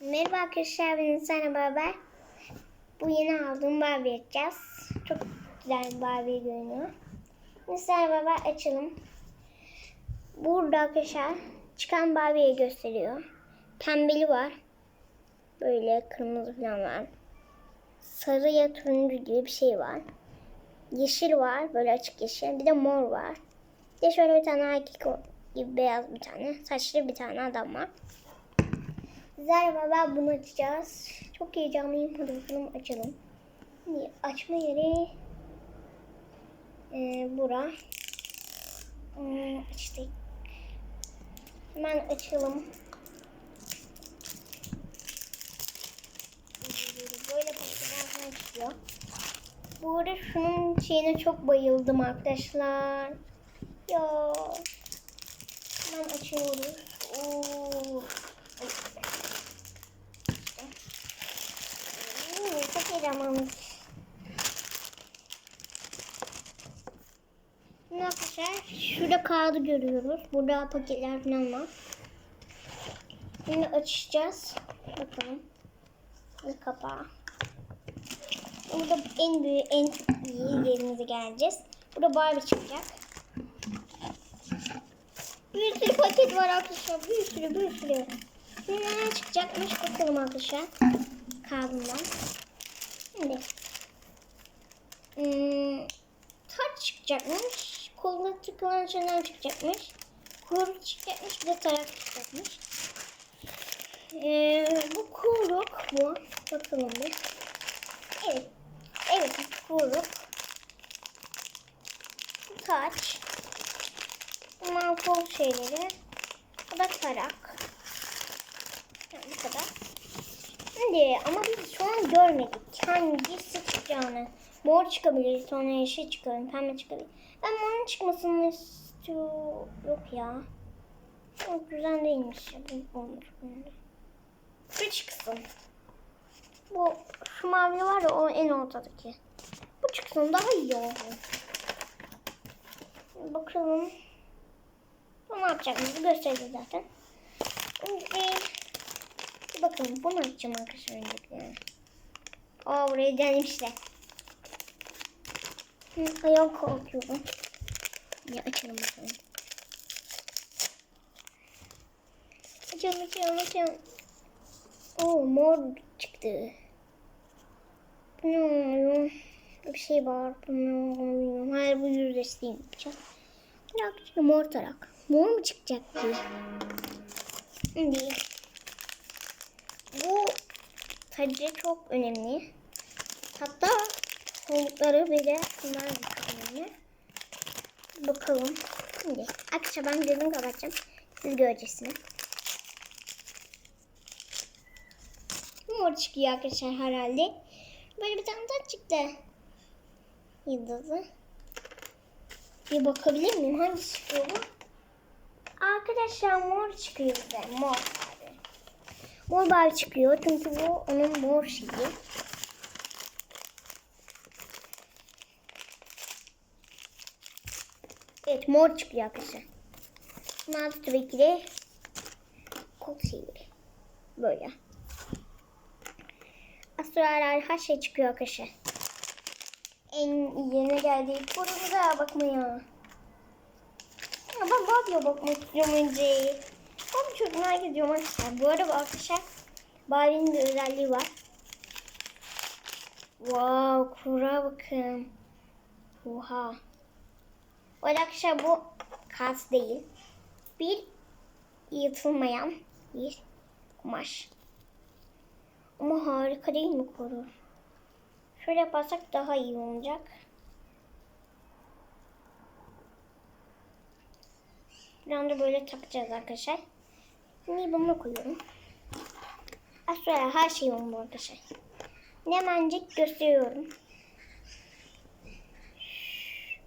Merhaba arkadaşlar ben sana beraber bu yeni aldığım Barbie yapacağız. Çok güzel bir Barbie görünüyor. Şimdi sana beraber açalım. Burada arkadaşlar çıkan Barbie'yi gösteriyor. Pembeli var. Böyle kırmızı falan var. Sarı ya turuncu gibi bir şey var. Yeşil var. Böyle açık yeşil. Bir de mor var. Bir de şöyle bir tane erkek gibi beyaz bir tane. Saçlı bir tane adam var. Güzel beraber bunu açacağız. Çok heyecanlıyım. Hadi bakalım açalım. Şimdi açma yeri e, bura. Hmm, açtık. Hemen açalım. Böyle paketler falan çıkıyor. Bu arada şunun şeyine çok bayıldım arkadaşlar. Ya. Hemen açıyoruz. Oo. Şimdi arkadaşlar şurada kağıdı görüyoruz. Burada paketler falan var. Şimdi açacağız. Bakalım. Bu kapağı. Burada en büyük, en iyi yerimize geleceğiz. Burada Barbie çıkacak. Bir sürü paket var arkadaşlar. Bir sürü bir sürü. Neler çıkacakmış bakalım arkadaşlar. Kağıdından. Şimdi. Hmm, taç çıkacakmış. Kolda tıkılan şeyler çıkacakmış. Kuyruk çıkacakmış. Bir de tarak çıkacakmış. Ee, bu kuyruk bu. Bakalım bir. Evet. Evet kuyruk. Taç. Bunlar kol şeyleri. Bu da tarak. Yani bu kadar. Şimdi ama biz şu an görmedik. Hangisi çıkacağını. Mor çıkabilir, sonra yeşil çıkabilir, pembe çıkabilir. Ben morun çıkmasını istiyorum. Yok ya. Çok güzel değilmiş ya. Bu olmuş. Şu çıksın. Bu şu mavi var ya o en ortadaki. Bu çıksın daha iyi olur. Bakalım. Bu ne yapacağımızı göstereceğiz zaten. Şimdi bir bakalım bunu açacağım arkadaşlar öncelikle. Aa buraya gelmişler. Hı, ayağım korkuyorum. Ya açalım bakalım. Açalım açalım açalım. Oo mor çıktı. Ne oluyor? Bir şey var. Bu ne olduğunu bilmiyorum. Hayır bu yüz desteği yapacağım. Tarak mor tarak. Mor mu çıkacak diye. Bu tacı çok önemli. Hatta solukları bile bunlar önemli. Bakalım. Şimdi arkadaşlar ben gözümü kapatacağım. Siz göreceksiniz. Mor çıkıyor arkadaşlar herhalde. Böyle bir tane daha çıktı. Yıldızı. Bir bakabilir miyim? Hangisi çıkıyor bu? Arkadaşlar mor çıkıyor bize. Mor. Mor Barbie çıkıyor. Çünkü bu onun mor şeyi. Evet mor çıkıyor arkadaşlar. Da tabii ki de kol şeyleri. Böyle. Astraller her şey çıkıyor arkadaşlar. En yerine geldik. Burada bakmaya. Ya ben Barbie'ye bakmak istiyorum önce. Ben çok merak ediyorum arkadaşlar. Bu arada arkadaşlar Barbie'nin bir özelliği var. Wow, kura bakın. Oha. Arada arkadaşlar bu kas değil. Bir yırtılmayan bir kumaş. Ama harika değil mi kuru? Şöyle yaparsak daha iyi olacak. Bir anda böyle takacağız arkadaşlar. Şimdi bunu koyuyorum. Az sonra her şey oldu arkadaşlar. Hemencik gösteriyorum.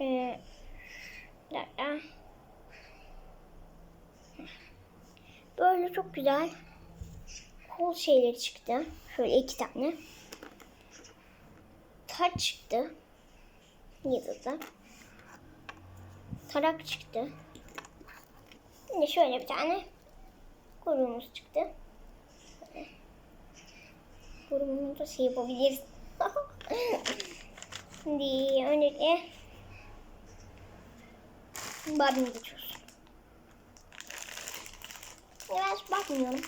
Ee. Böyle çok güzel kol şeyleri çıktı. Şöyle iki tane. Taç çıktı. Yıldızı. Tarak çıktı. Şimdi şöyle bir tane kuyruğumuz çıktı. Bunu da şey yapabiliriz. Şimdi öncelikle Barbie'ni geçiyoruz. Yavaş bakmıyorum.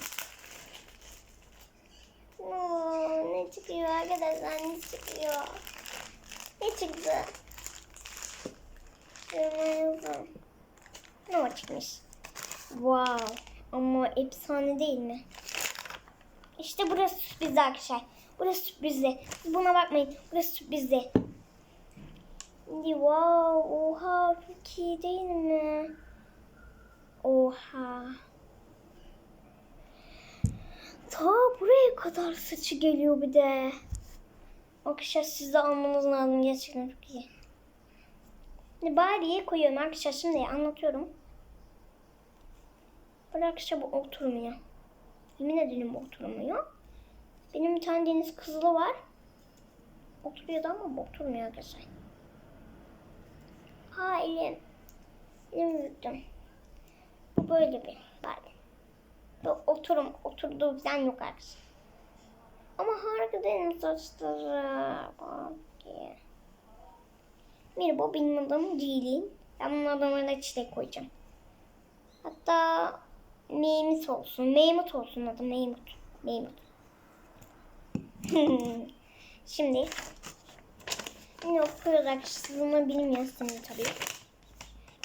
Oo, ne çıkıyor arkadaşlar ne çıkıyor? Ne çıktı? Kırmızı. Ne çıkmış? Wow. Ama efsane değil mi? İşte burası sürprizli arkadaşlar. Burası sürprizli. Siz buna bakmayın. Burası sürprizli. Wow. Oha çok iyi değil mi? Oha. Ta buraya kadar saçı geliyor bir de. Arkadaşlar siz de almanız lazım. Gerçekten çok iyi. Barbie'ye koyuyorum arkadaşlar. Şimdi anlatıyorum. Böyle arkadaşlar bu oturmuyor. Yemin ederim oturmuyor. Benim bir tane deniz kızılı var. Oturuyordu ama oturmuyor arkadaşlar. Ha elim. Elim yuttum. Bu böyle bir Barbie. Bu oturum, oturduğu falan yok arkadaşlar. Ama harika mi saçları? Barbie. Merhaba benim adım Ceylin. Ben bunun adına çiçek koyacağım. Hatta Mehmet olsun. Mehmet olsun adı Mehmet. Mehmet. Şimdi yine okuyoruz arkadaşlar. Bunu bilmiyorsunuz tabii.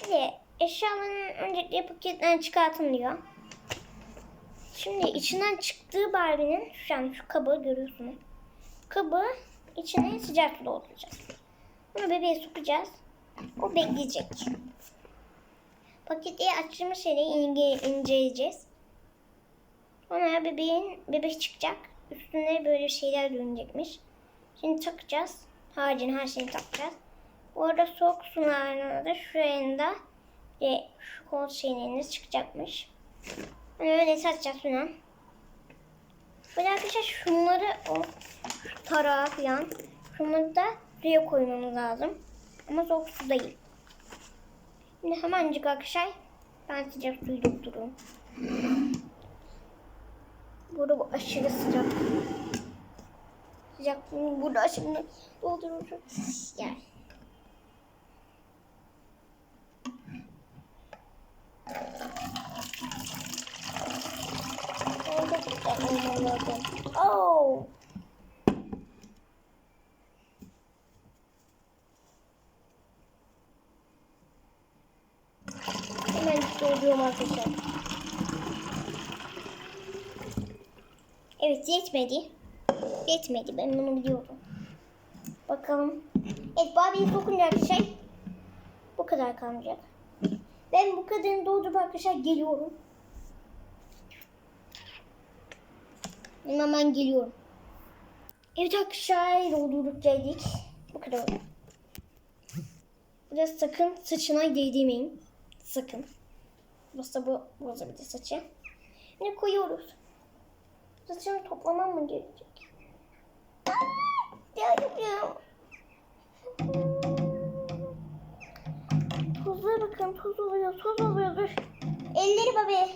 Bir de eşyaların öncelikle paketten çıkartın diyor. Şimdi içinden çıktığı Barbie'nin şu an şu kabı görüyorsunuz. Kabı içine sıcak su dolduracağız. Bunu bebeğe sokacağız. O bekleyecek. Paketi açılmış yere ince, inceleyeceğiz. Sonra bebeğin bebek çıkacak. Üstüne böyle şeyler görünecekmiş. Şimdi takacağız. Harcını her şeyini takacağız. Bu arada soğuk sularına da şu yanda ve şu kol şeyleriniz çıkacakmış. Hani öyle satacağız sonra. Böyle arkadaşlar şunları o tarağa falan şunları da suya koymamız lazım. Ama soğuk su değil. Şimdi hemencik arkadaşlar ben sıcak suyu dolduruyorum. Burada bu aşırı sıcak. Sıcak burada aşırı dolduruyorum. Yani. Dolduruyorum arkadaşlar. Evet yetmedi. Yetmedi ben bunu biliyorum. Bakalım. Evet Barbie'yi sokunca arkadaşlar bu kadar kalmayacak. Ben bu kadarını doldurup arkadaşlar geliyorum. Ben hemen geliyorum. Evet arkadaşlar doldurduk geldik. Bu kadar. Burada sakın saçına değdirmeyin. Sakın. Burası bu bozabilir saçı. Ne koyuyoruz? Saçını toplamam mı gerekecek? Geldim. Tuzlara bakın tuz oluyor tuz oluyor dur. Elleri babi.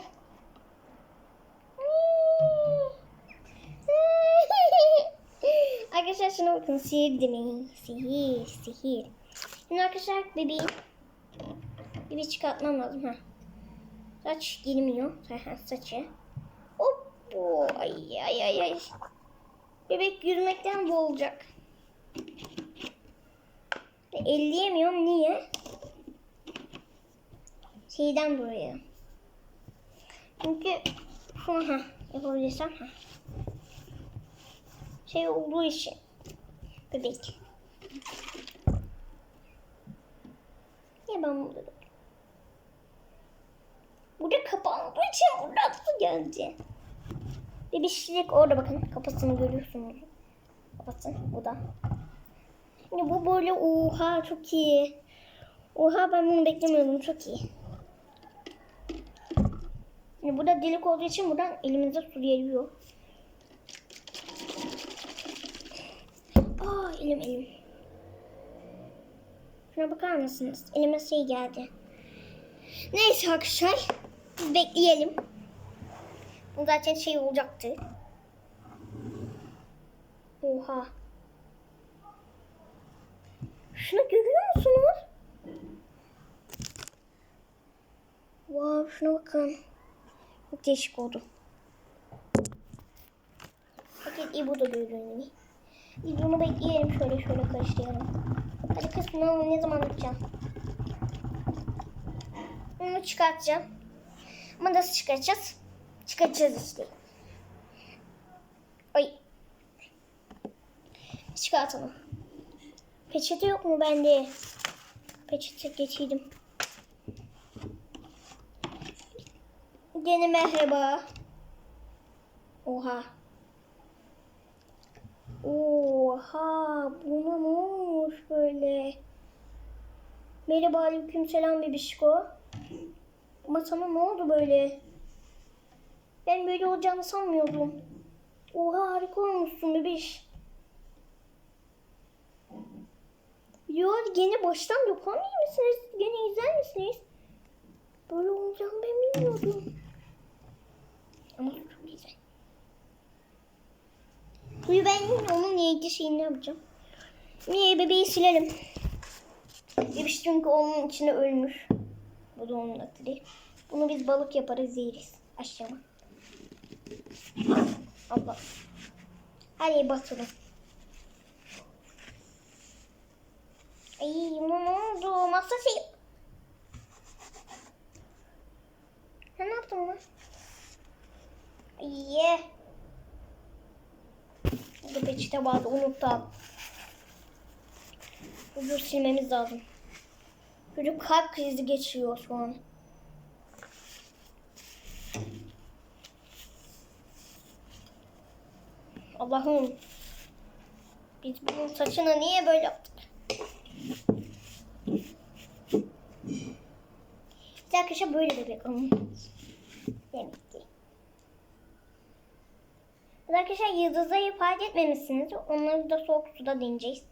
Arkadaşlar şuna bakın sihir demeyin. Sihir sihir. Şimdi arkadaşlar bebeği bebeği çıkartmam lazım ha. Saç girmiyor. Saçı. Hop. Ay ay ay ay. Bebek yürümekten boğulacak. Elleyemiyorum. Niye? Şeyden dolayı. Çünkü şunu ha yapabilirsem ha. Şey olduğu için. Bebek. Niye ben? Burada kapandığı için geldi. Bebişlik orada bakın kafasını görüyorsunuz. Kafası bu da. Şimdi bu böyle oha çok iyi. Oha ben bunu beklemiyordum çok iyi. Şimdi burada delik olduğu için buradan elimize su geliyor. Aa elim elim. Şuna bakar mısınız? Elime şey geldi. Neyse arkadaşlar. Bekleyelim. Bu zaten şey olacaktı. Oha. Şunu görüyor musunuz? Wow, şuna bakın. Çok değişik oldu. Fakat İbu da görünüyor. İbu'nu bekleyelim şöyle şöyle karıştıralım. Hadi kız bunu ne zaman yapacağım? Onu çıkartacağım. Ama nasıl çıkartacağız? Çıkartacağız işte. Ay. Çıkartalım. Peçete yok mu bende? Peçete getirdim. Gene merhaba. Oha. Oha. Buna ne olmuş böyle? Merhaba aleyküm selam bebişko. Ama sana ne oldu böyle? Ben böyle olacağını sanmıyordum. Oha harika olmuşsun bebiş. Yo gene baştan yapar mısınız? Gene izler misiniz? Böyle olacağını ben bilmiyordum. Ama çok güzel. Suyu ben onun yedi şeyini yapacağım. Niye bebeği silelim. Bebiş çünkü onun içine ölmüş. Bu da onun aklı. Bunu biz balık yaparız yeriz. Aşağı. Allah. Hadi batırın. Ay ne oldu? Masa şey... Ne yaptın lan? Ye. Burada peçete vardı unuttum. Ucu silmemiz lazım. Çocuk kalp krizi geçiriyor şu an. Allah'ım. Biz bunun saçını niye böyle yaptık? Biz arkadaşlar böyle bebek ama. Demek ki. Arkadaşlar yıldızları fark etmemişsiniz. Onları da soğuk suda deneyeceğiz.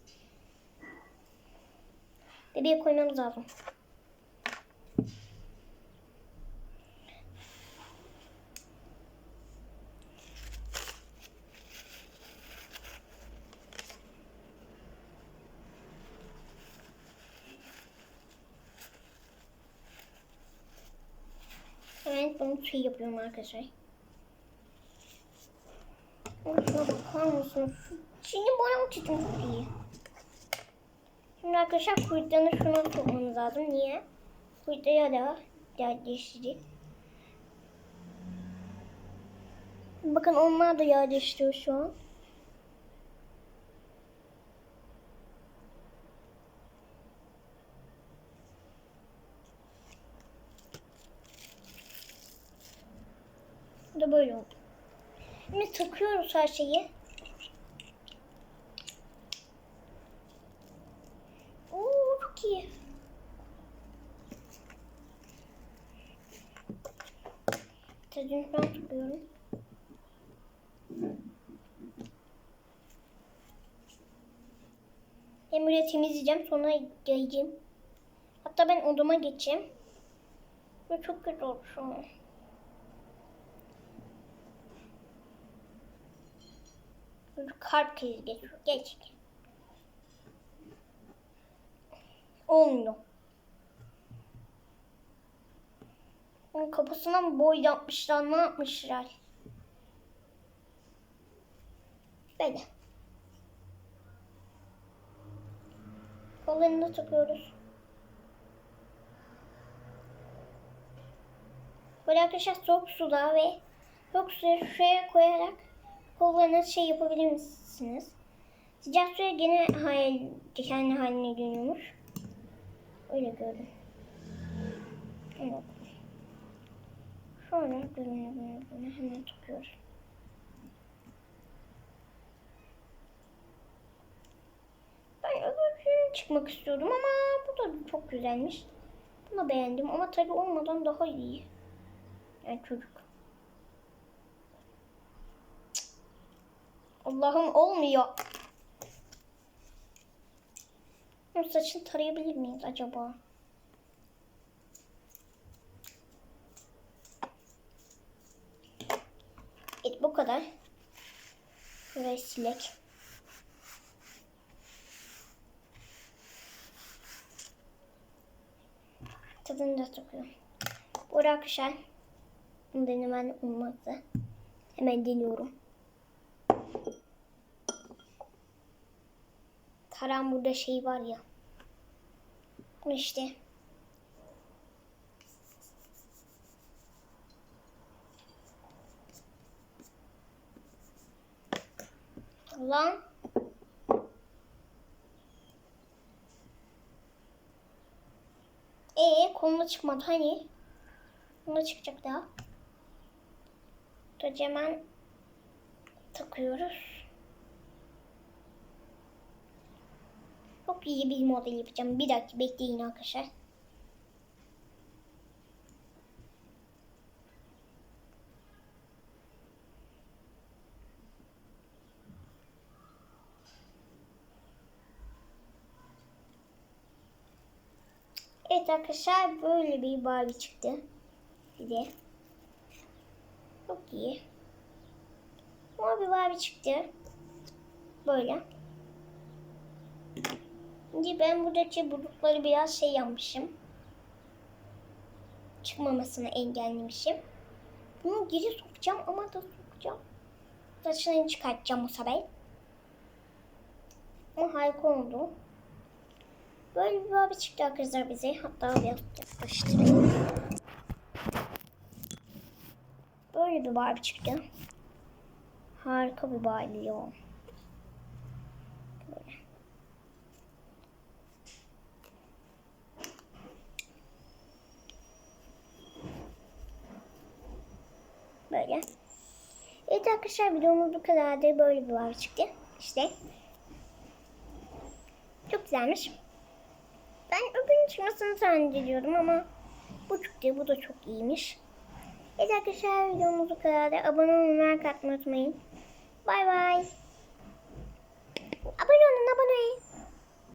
Bebeğe koymamız lazım. Evet bunu şey yapıyorum arkadaşlar. Şuna bakar mısınız? Şimdi boyam çizim çok. Şimdi arkadaşlar kuyruğunu şuna sokmamız lazım. Niye? Kuyruğa da yerleştirecek. Bakın onlar da yerleştiriyor şu an. Da böyle oldu. Şimdi takıyoruz her şeyi. Oo çok iyi. Ben takıyorum. Ben buraya temizleyeceğim sonra geleceğim. Hatta ben odama geçeceğim. Ve çok kötü oldu. Çocuk kalp krizi geçiyor. Geç. Olmuyor. Onun kapısına mı boy yapmışlar, ne yapmışlar? Böyle. Kollarını takıyoruz. Böyle arkadaşlar soğuk suda ve soğuk suyu şuraya koyarak kollarına şey yapabilir misiniz? Sıcak suya gene hayal, kendi haline dönüyormuş. Öyle görün. Evet. Şöyle görünüyor böyle böyle hemen takıyoruz. Ben öbür çıkmak istiyordum ama bu da çok güzelmiş. Bunu beğendim ama tabii olmadan daha iyi. Yani çocuk. Allah'ım olmuyor. Ya saçını tarayabilir miyiz acaba? Evet bu kadar. Burayı silek. Tadını da sokuyorum. Bu arkadaşlar denemen olmazdı. Hemen deniyorum. Karan burada şey var ya. İşte. Lan. Ee, koluna çıkmadı hani? Koluna çıkacak daha. Hemen takıyoruz. Çok iyi bir model yapacağım. Bir dakika bekleyin arkadaşlar. Evet arkadaşlar böyle bir Barbie çıktı. De. Çok iyi. Mor bir Barbie çıktı. Böyle. Şimdi ben buradaki bulutları biraz şey yapmışım. Çıkmamasını engellemişim. Bunu geri sokacağım ama da sokacağım. Saçlarını çıkartacağım o sefer. Ama harika oldu. Böyle bir abi çıktı arkadaşlar bize. Hatta biraz yaklaştırayım. Böyle bir Barbie çıktı. Harika bir Barbie ya. Böyle. Böyle. Evet arkadaşlar videomuz bu kadardı. Böyle bir Barbie çıktı. İşte. Çok güzelmiş. Ben öbürünün çıkmasını zannediyorum ama bu çıktı. Bu da çok iyiymiş. Evet arkadaşlar videomuz bu kadardı. Abone olmayı, like atmayı unutmayın. Bay bay.